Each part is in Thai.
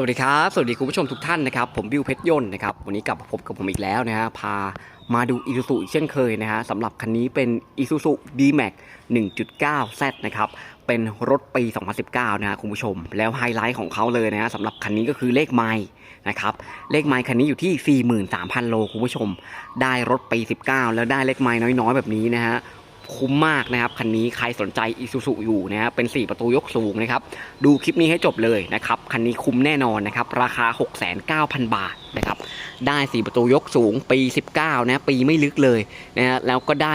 สวัสดีครับ สวัสดีคุณผู้ชมทุกท่านนะครับ ผมบิวเพชรยนต์นะครับ วันนี้กลับมาพบกับผมอีกแล้วนะฮะ พามาดูอีซูซูอีกเช่นเคยนะฮะสำหรับคันนี้เป็นอีซูซู D-Max 1.9 Z นะครับ เป็นรถปี 2019 นะฮะคุณผู้ชม แล้วไฮไลท์ของเขาเลยนะฮะสำหรับคันนี้ก็คือเลขไมล์นะครับ เลขไมล์คันนี้อยู่ที่ 43,000 โลคุณผู้ชม ได้รถปี 19 แล้วได้เลขไมล์น้อยๆ แบบนี้นะฮะ คุ้มมากนะครับคันนี้ใครสนใจอีซูซูอยู่นะเป็น 4 ประตูยกสูงนะครับดูคลิปนี้ให้จบเลยนะครับคันนี้คุ้มแน่นอนนะครับราคา 69,000 บาทนะครับได้ 4 ประตูยกสูงปี 19 นะปีไม่ลึกเลยนะฮะแล้วก็ได้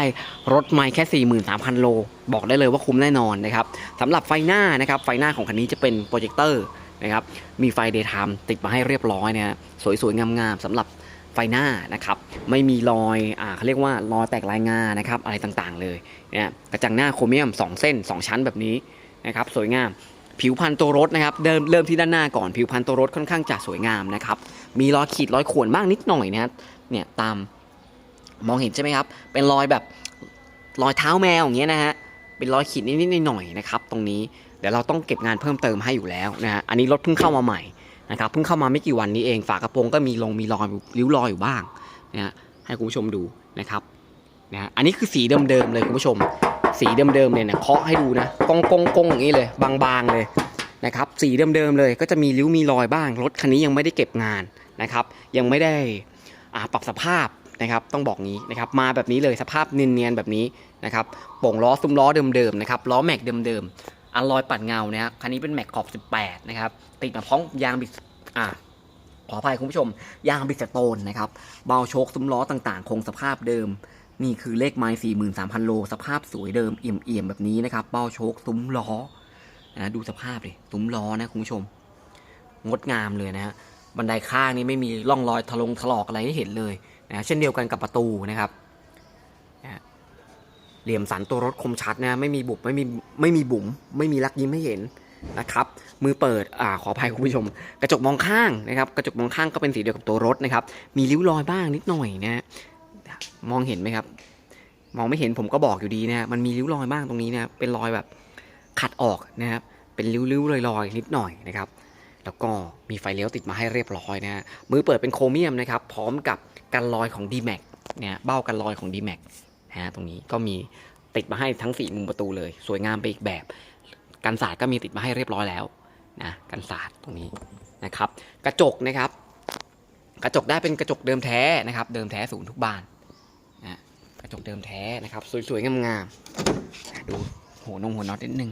รถไม่แค่ 43,000 โล บอกได้เลยว่าคุ้มแน่นอนนะครับสำหรับไฟหน้านะครับไฟหน้าของคันนี้จะเป็นโปรเจคเตอร์นะครับมีไฟเดย์ไทม์ติดมาให้เรียบร้อยนะฮะสวยๆงามๆสำหรับ ไฟหน้านะครับไม่มีรอยอ่าเขาเรียกว่ารอยแตกลายงานะครับอะไรต่างๆเลยนะกระจังหน้าโครเมียม 2 เส้น 2 ชั้นแบบนี้นะครับสวยงามผิวพันตัวรถนะครับเดิมเริ่มที่ด้านหน้าก่อนผิวพันตัวรถค่อนข้างจะสวยงามนะครับมีรอยขีดรอยข่วนบ้างนิดหน่อยนะครับเนี่ยตามมองเห็นใช่ไหมครับเป็นรอยแบบรอยเท้าแมวอย่างเงี้ยนะฮะเป็นรอยขีดนิดๆหน่อยๆนะครับตรงนี้เดี๋ยวเราต้องเก็บงานเพิ่มเติมให้อยู่แล้วนะฮะอันนี้รถเพิ่งเข้ามาใหม่ นะครับเพิ่งเข้ามาไม่กี่วันนี้เองฝากระโปรงก็มีลงมีรอยริ้วรอยอยู่บ้างนะฮะให้คุณผู้ชมดูนะครับนะฮะอันนี้คือสีเดิมๆเลยคุณผู้ชม สีเดิมๆเนี่ยเคาะให้ดูนะกงกงกงอย่างนี้เลยบางๆเลยนะครับสีเดิมๆเลยก็จะมีริ้วมีรอยบ้างรถคันนี้ยังไม่ได้เก็บงานนะครับยังไม่ได้อ่าปรับสภาพนะครับต้องบอกงี้นะครับมาแบบนี้เลยสภาพเนียนๆแบบนี้นะครับโป่งล้อซุ้มล้อเดิมๆนะครับล้อแม็กเดิมๆ อัลอยปัดเงานะฮะคันนี้เป็นแม็กขอบ 18 นะครับ ติดมาพร้อมยางบิดอ่าขออภัยคุณผู้ชม ยางบิดสโตนนะครับ เบาโชคซุ้มล้อต่างๆ คงสภาพเดิม นี่คือเลขไม้43,000 โล สภาพสวยเดิมเอี่ยมๆแบบนี้นะครับ เบาโชคซุ้มล้อนะดูสภาพเลยซุ้มล้อนะคุณผู้ชม งดงามเลยนะฮะบันไดข้างนี่ไม่มีร่องรอยถลงถลอกอะไรให้เห็นเลยนะเช่นเดียวกันกับประตูนะครับ เหลี่ยมสันตัวรถคมชัดนะไม่มีบุบไม่มีไม่มีบุ๋มไม่มีลักยิ้มให้เห็นนะครับมือเปิดอ่าขออภัยคุณผู้ชม กระจกมองข้างนะครับกระจกมองข้างก็เป็นสีเดียวกับตัวรถนะครับมีริ้วรอยบ้างนิดหน่อยนะฮะมองเห็นไหมครับ มองไม่เห็นผมก็บอกอยู่ดีนะฮะมันมีริ้วรอยบ้างตรงนี้นะเป็นรอยแบบขัดออกนะครับเป็นริ้วๆรอยๆนิดหน่อยนะครับแล้วก็มีไฟเลี้ยวติดมาให้เรียบร้อยนะฮะมือเปิดเป็นโครเมียมนะครับพร้อมกับกันรอยของ D-Max เนี่ยเบ้ากันรอยของ D-Max นะฮะตรงนี้ก็มีติดมาให้ทั้ง 4 มุมประตูเลย สวยงามไปอีกแบบ กันสาดก็มีติดมาให้เรียบร้อยแล้วนะกันสาดตรงนี้นะครับ กระจกนะครับ กระจกได้เป็นกระจกเดิมแท้นะครับ เดิมแท้ศูนย์ทุกบานนะกระจกเดิมแท้นะครับ สวยๆงามๆดูหัวนงหัวน็อตนิดนึง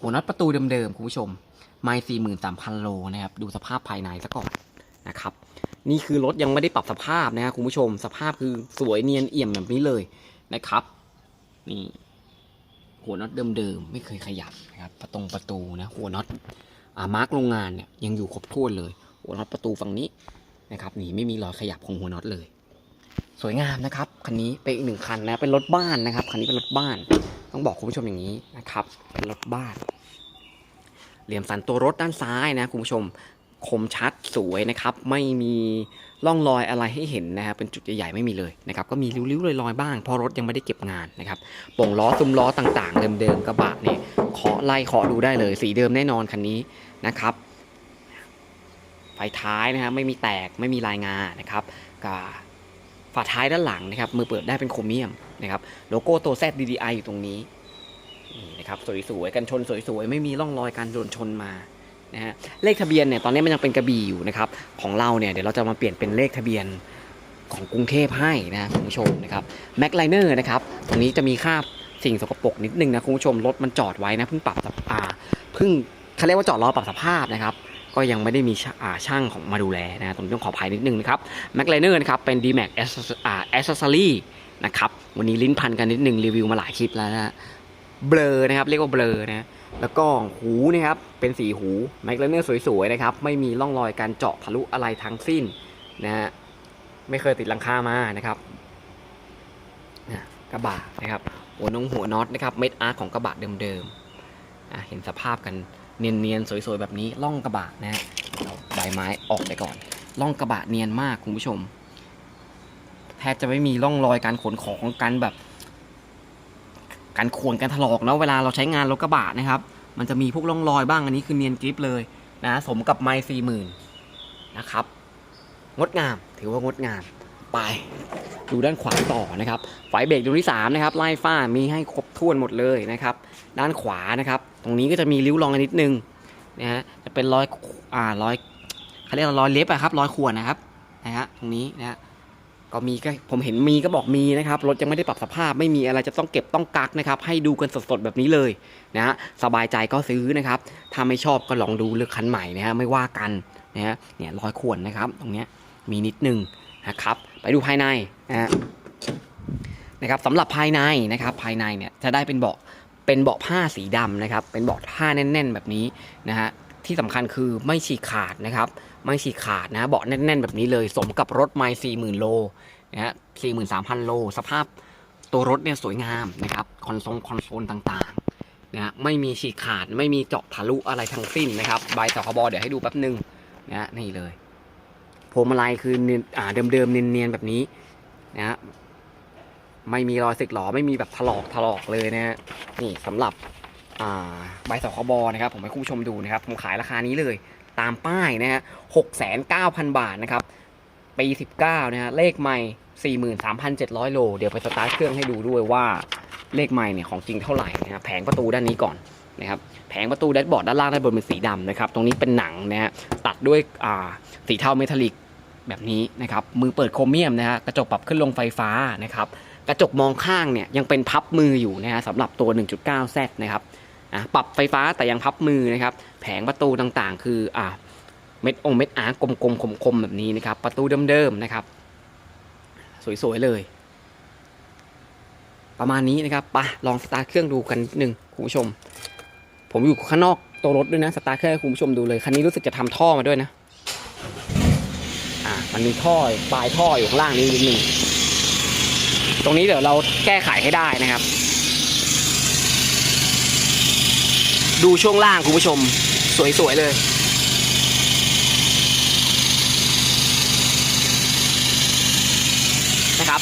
หัวน็อตประตูเดิมๆคุณผู้ชมไม่สี่หมื่นสามพันโลนะครับดูสภาพภายในซะก่อนนะครับนี่คือรถยังไม่ได้ปรับสภาพนะครับคุณผู้ชม สภาพคือสวยเนียนเอี่ยมแบบนี้เลย นะครับ นี่ หัวน็อตเดิมๆ ไม่เคยขยับนะครับ ประตงประตูนะ หัวน็อตอามาร์กโรงงานเนี่ยยังอยู่ครบถ้วนเลย หัวน็อตประตูฝั่งนี้นะครับ นี่ไม่มีรอยขยับของหัวน็อตเลย สวยงามนะครับคันนี้เป็นอีกหนึ่งคันนะเป็นรถบ้านนะครับคันนี้เป็นรถบ้าน ต้องบอกคุณผู้ชมอย่างนี้นะครับเป็นรถบ้านเหลี่ยมสันตัวรถด้านซ้ายนะคุณผู้ชม คมชัดสวยนะครับ ไม่มีร่องรอยอะไรให้เห็นนะครับเป็นจุดใหญ่ๆไม่มีเลยนะครับก็มีริ้วๆลอยๆบ้างเพราะรถยังไม่ได้เก็บงานนะครับป่งล้อซุ้มล้อต่างๆเดิมๆกระบะเนี่ยเคาะไล่เคาะดูได้เลย สีเดิมแน่นอนคันนี้นะครับไฟท้ายนะครับไม่มีแตกไม่มีลายงานะครับกับฝาท้ายด้านหลังนะครับมือเปิดได้เป็นโครเมียมนะครับโลโก้ตัว Z DDI อยู่ตรงนี้นี่นะครับสวยๆกันชนสวยๆไม่มีร่องรอยการโดนชนมา นะฮะเลขทะเบียนเนี่ยตอนนี้มันยังเป็นกระบี่อยู่นะครับของเราเนี่ยเดี๋ยวเราจะมาเปลี่ยนเป็นเลขทะเบียนของกรุงเทพให้นะคุณผู้ชมนะครับแม็กไลเนอร์นะครับตรงนี้จะมีค่าสิ่งสกปรกนิดนึงนะคุณผู้ชมรถมันจอดไว้นะเพิ่งปรับสภาเพิ่งเขาเรียกว่าจอดรอปรับสภาพนะครับก็ยังไม่ได้มีช่าชางของมาดูแลนะตรงนี้ต้องขออภัยนิดนึงนะครับแม็กไลเนอร์นะครับเป็น D-Max Accessory นะครับวันนี้ลิ้นพันกันนิดนึงรีวิวมาหลายคลิปแล้วนะฮะ เบลอนะครับ เรียกว่าเบลอนะแล้วก็หูนะครับเป็นสีหูไมคเลเนอร์สวยๆนะครับไม่มีร่องรอยการเจาะทะลุอะไรทั้งสิ้นนะฮะไม่เคยติดหลังคามานะครับนะกระบะนะครับหัวนงหัวน็อตนะครับเม็ดอาร์ตของกระบะเดิมๆอะเห็นสภาพกันเนียนๆ สวยๆ แบบนี้ล่องกระบะนะฮะใบไม้ออกไปก่อนล่องกระบะเนียนมากคุณผู้ชม แทบจะไม่มีร่องรอยการขนของกันแบบ การข่วนการถลอกเนาะเวลาเราใช้งานรถกระบะนะครับ มันจะมีพวกร่องรอยบ้างอันนี้คือเนียนกริปเลยนะสมกับไมค์สี่หมื่นนะครับ งดงามถือว่างดงามไปดูด้านขวาต่อนะครับไฟเบรกดวงที่3นะครับไล่ฟ้ามีให้ครบถ้วนหมดเลยนะครับ ด้านขวานะครับ ตรงนี้ก็จะมีริ้วรองกันนิดนึงนะฮะจะเป็นรอยอ่ารอยเขาเรียกว่ารอยเล็บอะครับรอยข่วนนะครับนะฮะตรงนี้นะฮะ ก็มีก็ผมเห็นมีก็บอกมีนะครับรถยังไม่ได้ปรับสภาพไม่มีอะไรจะต้องเก็บต้องกักนะครับให้ดูกันสดๆแบบนี้เลยนะฮะสบายใจก็ซื้อนะครับถ้าไม่ชอบก็ลองดูเลือกคันใหม่นะฮะไม่ว่ากันนะฮะเนี่ยรอยข่วนนะครับ ตรงเนี้ยมีนิดนึงนะครับไปดูภายในนะฮะนะครับสำหรับภายในนะครับภายในเนี่ยจะได้เป็นเบาะเป็นเบาะผ้าสีดำนะครับเป็นเบาะผ้าแน่น ๆ แบบนี้นะฮะที่สำคัญคือไม่ฉีกขาดนะครับ ไม่ฉีกขาดนะเบาะแน่น ๆ แบบนี้เลย สมกับรถไม่สี่หมื่นโลนะฮะสี่หมื่นสามพันโล สภาพตัวรถเนี่ยสวยงามนะครับคอนโซลคอนโซลต่างๆนะฮะไม่มีฉีกขาดไม่มีเจาะทะลุอะไรทั้งสิ้นนะครับใบสคบเดี๋ยวให้ดูแป๊บหนึงนะฮะนี่เลยพวงมาลัยคือเนอ่าเดิมๆเนียนๆแบบนี้นะฮะไม่มีรอยสึกหรอไม่มีแบบถลอกถลอกเลยนะฮะนี่สำหรับอ่าใบสคบนะครับ ผมให้คุณผู้ชมดูนะครับ ผมขายราคานี้เลย ตามป้ายนะฮะหกแสนเก้าพันบาทนะครับ ปีสิบเก้านะฮะเลขใหม่สี่หมื่นสามพันเจ็ดร้อยโล เดี๋ยวไปสตาร์ทเครื่องให้ดูด้วยว่าเลขใหม่เนี่ยของจริงเท่าไหร่นะฮะแผงประตูด้านนี้ก่อนนะครับแผงประตูแดชบอร์ดด้านล่างด้านบนเป็นสีดำนะครับ ตรงนี้เป็นหนังนะฮะตัดด้วยอ่าสีเทาเมทัลลิกแบบนี้นะครับ มือเปิดโครเมียมนะฮะกระจกปรับขึ้นลงไฟฟ้านะครับ กระจกมองข้างเนี่ยยังเป็นพับมืออยู่นะฮะสำหรับตัว 1.9Z นะครับ ปรับไฟฟ้าแต่ยังพับมือนะครับ แผงประตูต่างๆ คืออ่าเม็ดองเม็ดอาร์กลมๆคมๆแบบนี้นะครับ ประตูเดิมๆนะครับ สวยๆเลย ประมาณนี้นะครับปะลองสตาร์ทเครื่องดูกันนิดนึงคุณผู้ชม ผมอยู่ข้างนอกตัวรถด้วยนะสตาร์ทเครื่องให้คุณผู้ชมดูเลยคันนี้รู้สึกจะทำท่อมาด้วยนะอ่ามันมีท่อปลายท่ออยู่ข้างล่างนี้นิดนึงตรงนี้เดี๋ยวเราแก้ไขให้ได้นะครับ ดูช่วงล่างคุณผู้ชม สวย ๆ เลยนะครับ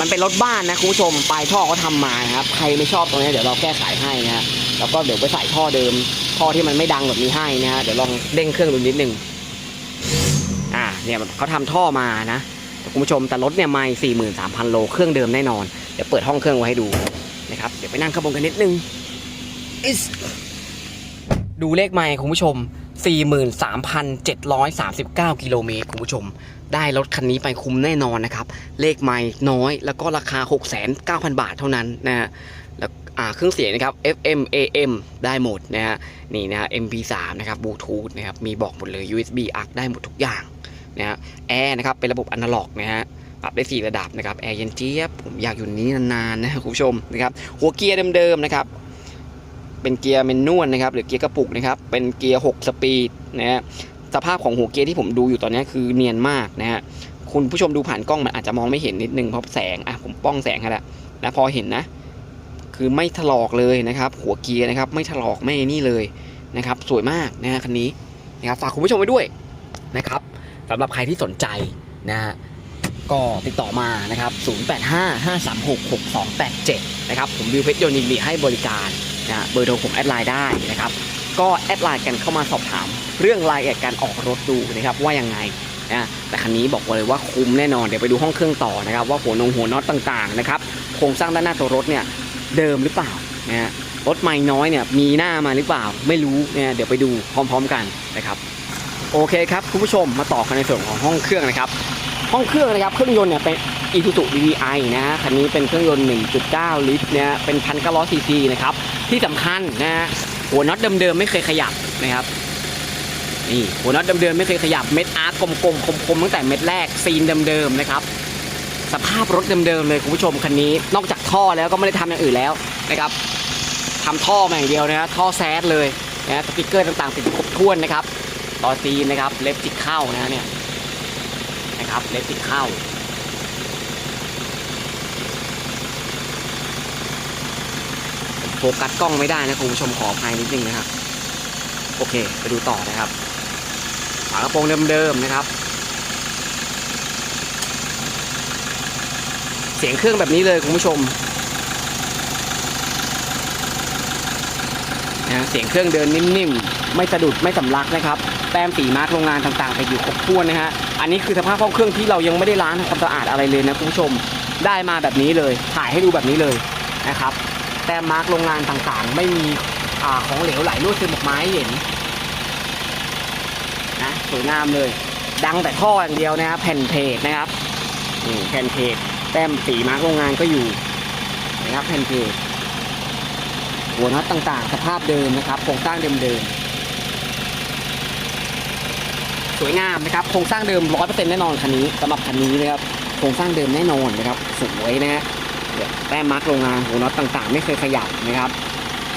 มันเป็นรถบ้านนะคุณผู้ชม ปลายท่อเขาทำมานะครับ ใครไม่ชอบตรงนี้เดี๋ยวเราแก้ไขให้นะฮะแล้วก็เดี๋ยวไปใส่ท่อเดิม ท่อที่มันไม่ดังแบบนี้ให้นะฮะเดี๋ยวลองเด้งเครื่องดูนิดนึงอ่าเนี่ยเขาทำท่อมานะคุณผู้ชมแต่รถเนี่ยไม่สี่หมื่นสามพันโลเครื่องเดิมแน่นอน เดี๋ยวเปิดห้องเครื่องไว้ให้ดูนะครับ เดี๋ยวไปนั่งข้างบนกันนิดนึงอิ๊ส ดูเลขไมค์คุณผู้ชม 43,739 กิโลเมตรคุณผู้ชม ได้รถคันนี้ไปคุ้มแน่นอนนะครับ เลขไม่น้อย แล้วก็ราคา 6,900 บาทเท่านั้นนะฮะแล้วเครื่องเสียงนะครับ FM AM ได้หมดนะฮะนี่นะฮะ MP3 นะครับบลูทูธนะครับมีบอกหมดเลย USB ARC ได้หมดทุกอย่างนะฮะแอร์นะครับเป็นระบบอนาล็อกนะฮะปรับได้ 4 ระดับนะครับแอร์เย็นเจี๊ยบผมอยากอยู่นนี้นานๆนะคุณผู้ชมนะครับหัวเกียร์เดิมๆนะครับ เป็นเกียร์เมนนวลนะครับหรือเกียร์กระปุกนะครับเป็นเกียร์ 6 สปีดนะฮะสภาพของหัวเกียร์ที่ผมดูอยู่ตอนนี้คือเนียนมากนะฮะคุณผู้ชมดูผ่านกล้องมันอาจจะมองไม่เห็นนิดนึงเพราะแสงอะผมป้องแสงให้แล้วนะพอเห็นนะ คือไม่ถลอกเลยนะครับ หัวเกียร์นะครับ ไม่ถลอกไม่นี่เลยนะครับ สวยมากนะฮะคันนี้นะครับฝากคุณผู้ชมไว้ด้วยนะครับสำหรับใครที่สนใจนะฮะก็ติดต่อมานะครับ 0855366287 นะครับ ผมวิวเพชรยนต์ยินดีให้บริการ นะเบอร์โทรผมแอดไลน์ได้นะครับก็แอดไลน์กันเข้ามาสอบถาม เรื่องรายละเอียดการออกรถดูนะครับว่ายังไงนะแต่คันนี้บอกเลยว่าคุ้มแน่นอนเดี๋ยวไปดูห้องเครื่องต่อนะครับว่าหัวนงหัวน็อตต่างๆนะครับโครงสร้างด้านหน้าตัวรถเนี่ยเดิมหรือเปล่านะฮะรถไม่น้อยเนี่ยมีหน้ามาหรือเปล่า ไม่รู้เนะเดี๋ยวไปดูพร้อม ๆกันนะครับโอเคครับคุณผู้ชมมาต่อกันในส่วนของห้องเครื่องนะครับ ห้องเครื่องนะครับเครื่องยนต์เนี่ยเป็น Isuzu DDI นะฮะคันนี้เป็นเครื่องยนต์ 1.9 ลิตรเนี่ยเป็น 1,900 ซีซีนะครับ ที่สำคัญนะฮะหัวน็อตเดิมๆไม่เคยขยับนะครับนี่หัวน็อตเดิมๆไม่เคยขยับเม็ดอาร์กลมๆคมๆตั้งแต่เม็ดแรกซีนเดิมๆนะครับสภาพรถเดิมๆเลยคุณผู้ชมคันนี้ นอกจากท่อแล้วก็ไม่ได้ทำอย่างอื่นแล้วนะครับทำท่อมาอย่างเดียวนะฮะท่อแซดเลยนะสติกเกอร์ต่างๆติดครบถ้วนนะครับต่อซีนนะครับเล็บจิกเข้านะเนี่ยนะครับเล็บติดเข้า ฟกัสกล้องไม่ได้นะคุณผู้ชมขออภัยนิดนึงนะครับ โอเค ไปดูต่อนะครับฝากระโปรงเดิมๆนะครับ เสียงเครื่องแบบนี้เลยคุณผู้ชมนะเสียงเครื่องเดินนิ่มๆ ไม่สะดุดไม่สำลักนะครับ แต้มสีมาร์กโรงงานต่างๆ ไปอยู่ครบถ้วนนะฮะ อันนี้คือสภาพห้องเครื่องที่เรายังไม่ได้ล้างทำความสะอาดอะไรเลยนะคุณผู้ชม ได้มาแบบนี้เลย ถ่ายให้ดูแบบนี้เลยนะครับ แต้มมาร์กโรงงานต่างๆ ไม่มีอของเหลวไหลรั่วซึมออกมาให้เห็นนะสวยงามเลย ดังแต่ท่ออย่างเดียวนะครับ แผ่นเพจนะครับนี่แผ่นเพจแต้มสีมาร์กโรงงานก็อยู่นะครับแผ่นเพจหัวน็อตต่างๆ สภาพเดิมนะครับโครงสร้างเดิมๆสวยงามนะครับโครงสร้างเดิมร้อยเปอร์เซ็นต์แน่นอนคันนี้สำหรับคันนี้นะครับโครงสร้างเดิมแน่นอนนะครับสวยนะฮะ แต้มมาร์กโรงงานหัวน็อตต่างๆ ไม่เคยขยับนะครับ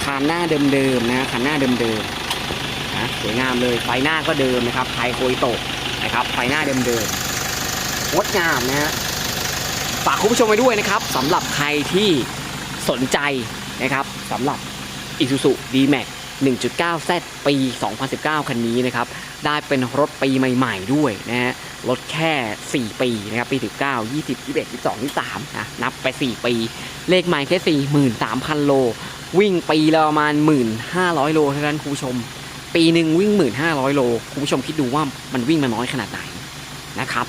คานหน้าเดิมๆนะคานหน้าเดิมๆนะสวยงามเลยไฟหน้าก็เดิมนะครับไทโคยโตกนะครับไฟหน้าเดิมๆงดงามนะฮะฝากคุณผู้ชมไว้ด้วยนะครับสำหรับใครที่สนใจนะครับสำหรับ Isuzu D-Max 1.9Z ปี 2019 คันนี้นะครับ ได้เป็นรถปีใหม่ ๆ ด้วยนะฮะรถแค่ 4 ปีนะครับปี 19 20 21 22 23นะนับไป 4 ปี เลขใหม่แค่ 43,000 โล วิ่งปีละประมาณ 1,500 โลเท่านั้นคุณผู้ชม ปีหนึ่งวิ่ง 1,500 โลคุณผู้ชมคิดดูว่ามันวิ่งมาน้อยขนาดไหนนะครับ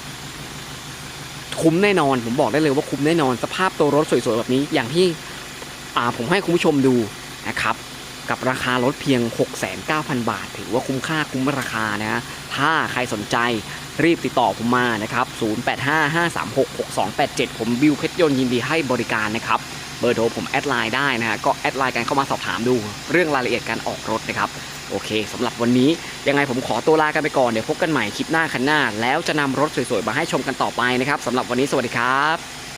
คุ้มแน่นอนผมบอกได้เลยว่าคุ้มแน่นอนสภาพตัวรถสวยๆแบบนี้อย่างที่อาผมให้คุณผู้ชมดูนะครับ กับราคารถเพียง 69,000 บาท ถือว่าคุ้มค่าคุ้มราคานะฮะถ้าใครสนใจรีบติดต่อผมมานะครับ 0855366287 ผมบิวเพชรยนต์ยินดีให้บริการนะครับ เบอร์โทรผมแอดไลน์ได้นะฮะ ก็แอดไลน์กันเข้ามาสอบถามดู เรื่องรายละเอียดการออกรถนะครับ โอเคสำหรับวันนี้ยังไงผมขอตัวลากันไปก่อน เดี๋ยวพบกันใหม่คลิปหน้าคันหน้า แล้วจะนำรถสวยๆ มาให้ชมกันต่อไปนะครับสำหรับวันนี้สวัสดีครับ